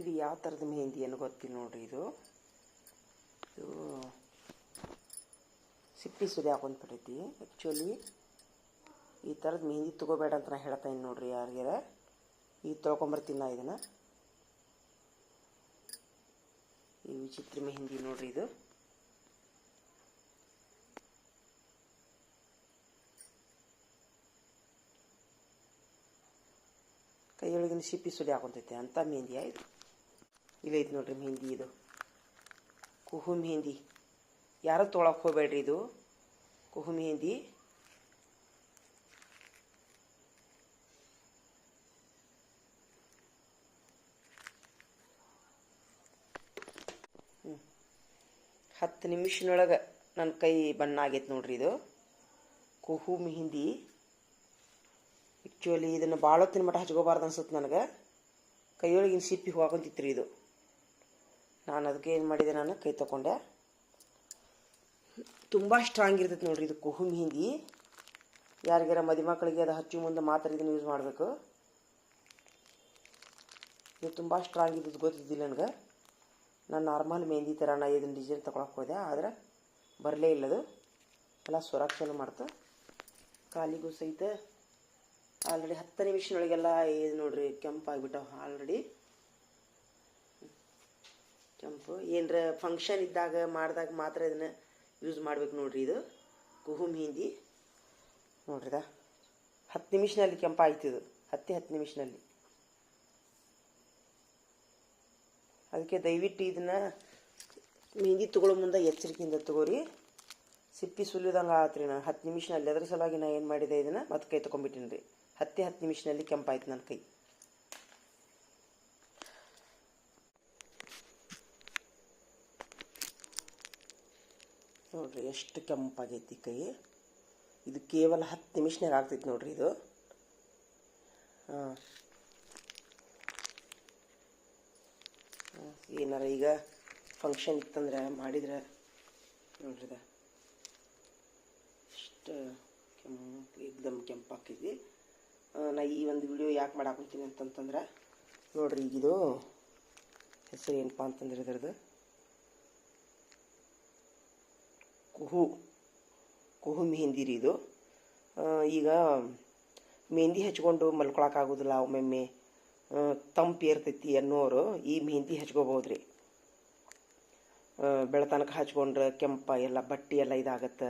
ಇದು ಯಾವ ಥರದ ಮೆಹಂದಿ ಏನು ಗೊತ್ತಿಲ್ಲ ನೋಡ್ರಿ ಇದು. ಇದು ಸಿಪ್ಪಿ ಸುದಿ ಹಾಕೊಂಡು ಬಿಟ್ಟೈತಿ. ಆ್ಯಕ್ಚುಲಿ ಈ ಥರದ ಮೆಹಂದಿ ತಗೋಬೇಡ ಅಂತ ನಾನು ಹೇಳ್ತಾ ಇದ್ದೀನಿ ನೋಡ್ರಿ ಯಾರಿಗಾರ. ಈ ತೊಳ್ಕೊಂಬರ್ತೀನಿ ನಾ ಇದನ್ನು. ಈ ವಿಚಿತ್ರ ಮೆಹಂದಿ ನೋಡ್ರಿ ಇದು. ಕೈಯೊಳಗಿನ ಸಿಪ್ಪಿ ಸುಲಿ ಹಾಕೊಂತೈತೆ ಅಂಥ ಮೆಹಂದಿ ಇದು ಇಲ್ಲೈತೆ ನೋಡ್ರಿ ಮೆಹಂದಿ ಇದು. ಕುಹು ಮೆಹಂದಿ ಯಾರು ತೊಳಕ್ಕೆ ಹೋಗ್ಬೇಡ್ರಿ ಇದು? ಕುಹು ಮೆಹಂದಿ. ಹತ್ತು ನಿಮಿಷನೊಳಗೆ ನನ್ನ ಕೈ ಬಣ್ಣ ಆಗೈತೆ ನೋಡ್ರಿ ಇದು. ಕುಹು ಮೆಹಂದಿ ಆ್ಯಕ್ಚುಲಿ ಇದನ್ನು ಭಾಳ ಹೊತ್ತಿನ ಮಟ್ಟ ಹಚ್ಕೋಬಾರ್ದು ಅನ್ಸುತ್ತೆ ನನಗೆ. ಕೈಯೊಳಗಿನ ಸಿಪ್ಪಿ ಹೋಗಂತಿತ್ತು ರೀ ಇದು. ನಾನು ಅದಕ್ಕೆ ಏನು ಮಾಡಿದೆ ನಾನು ಕೈ ತಗೊಂಡೆ. ತುಂಬ ಸ್ಟ್ರಾಂಗ್ ಇರ್ತೈತೆ ನೋಡ್ರಿ ಇದು ಕುಹು ಮೆಹಂದಿ ಯಾರಿಗಾರ ಮದುಮಕ್ಕಳಿಗೆ ಅದು ಹಚ್ಚು ಮುಂದೆ ಮಾತ್ರ ಇದನ್ನು ಯೂಸ್ ಮಾಡಬೇಕು. ಇದು ತುಂಬ ಸ್ಟ್ರಾಂಗ್ ಇದ್ದದ್ದು ಗೊತ್ತಿದ್ದಿಲ್ಲ ನನಗೆ. ನಾನು ನಾರ್ಮಲ್ ಮೆಹಂದಿ ಥರ ನಾ ಇದನ್ನು ಡಿಸೈನ್ ತೊಗೊಳಕ್ಕೆ ಹೋದೆ, ಆದರೆ ಬರಲೇ ಇಲ್ಲದು ಎಲ್ಲ ಸುರಕ್ಷಣೆ ಮಾಡ್ತು. ಕಾಲಿಗೂ ಸಹಿತ ಆಲ್ರೆಡಿ ಹತ್ತು ನಿಮಿಷದೊಳಗೆಲ್ಲ ಇದು ನೋಡ್ರಿ ಕೆಂಪಾಗ್ಬಿಟ್ಟವು ಆಲ್ರೆಡಿ ಕೆಂಪು. ಏನರ ಫಂಕ್ಷನ್ ಇದ್ದಾಗ, ಮಾಡಿದಾಗ ಮಾತ್ರ ಇದನ್ನ ಯೂಸ್ ಮಾಡ್ಬೇಕು ನೋಡ್ರಿ ಇದು. ಕುಹು ಮೆಹಂದಿ ನೋಡ್ರಿದ ಹತ್ತು ನಿಮಿಷನಲ್ಲಿ ಕೆಂಪಾಯ್ತು ಇದು. ಹತ್ತೇ ಹತ್ತು ನಿಮಿಷನಲ್ಲಿ. ಅದಕ್ಕೆ ದಯವಿಟ್ಟು ಇದನ್ನ ಮೆಹಂದಿ ತಗೊಳ್ಳೋ ಮುಂದೆ ಎಚ್ಚರಿಕೆಯಿಂದ ತಗೋರಿ. ಸಿಪ್ಪಿ ಸುಲಿದಂಗೆ ಆತ್ರಿ ನಾನು ಹತ್ತು ನಿಮಿಷನಲ್ಲಿ. ಅದ್ರ ಸಲುವಾಗಿ ನಾ ಏನು ಮಾಡಿದೆ ಇದನ್ನು? ಮತ್ತೆ ಕೈ ತೊಗೊಂಡ್ಬಿಟ್ಟಿನಿ ರೀ ಹತ್ತೆ ಹತ್ತು ನಿಮಿಷನಲ್ಲಿ ಕೆಂಪಾಯ್ತು ನನ್ನ ಕೈ. ನೋಡ್ರಿ, ಎಷ್ಟು ಕೆಂಪಾಗೈತಿ ಕೈ. ಇದು ಕೇವಲ ಹತ್ತು ನಿಮಿಷನಾಗ ಆಗ್ತೈತಿ ನೋಡ್ರಿ ಇದು. ಹಾಂ. ಏನಾರ ಈಗ ಫಂಕ್ಷನ್ ಇತ್ತಂದ್ರೆ ಮಾಡಿದ್ರೆ ನೋಡ್ರಿದ ಎಷ್ಟು ಕೆಂಪು ಏಕ್ದಮ್ ಕೆಂಪಾಕೈತಿ. ನಾ ಈ ಒಂದು ವಿಡಿಯೋ ಯಾಕೆ ಮಾಡಾಕೊಂತೀನಿ ಅಂತಂತಂದ್ರೆ, ನೋಡ್ರಿ ಈಗಿದು ಹೆಸರು ಏನಪ್ಪ ಅಂತಂದ್ರೆ ಇದ್ರದ್ದು. ಕುಹು ಕುಹು ಮೆಹಂದಿ ರೀ ಇದು. ಈಗ ಮೆಹಂದಿ ಹಚ್ಕೊಂಡು ಮಲ್ಕೊಳಕ್ಕಾಗೋದಿಲ್ಲ ಒಮ್ಮೊಮ್ಮೆ. ತಂಪು ಇರ್ತೈತಿ ಅನ್ನೋರು ಈ ಮೆಹಂದಿ ಹಚ್ಕೋಬೋದು ರೀ ಬೆಳತನಕ ಹಚ್ಕೊಂಡ್ರೆ ಕೆಂಪ ಎಲ್ಲ ಬಟ್ಟೆ ಎಲ್ಲ ಇದಾಗತ್ತೆ.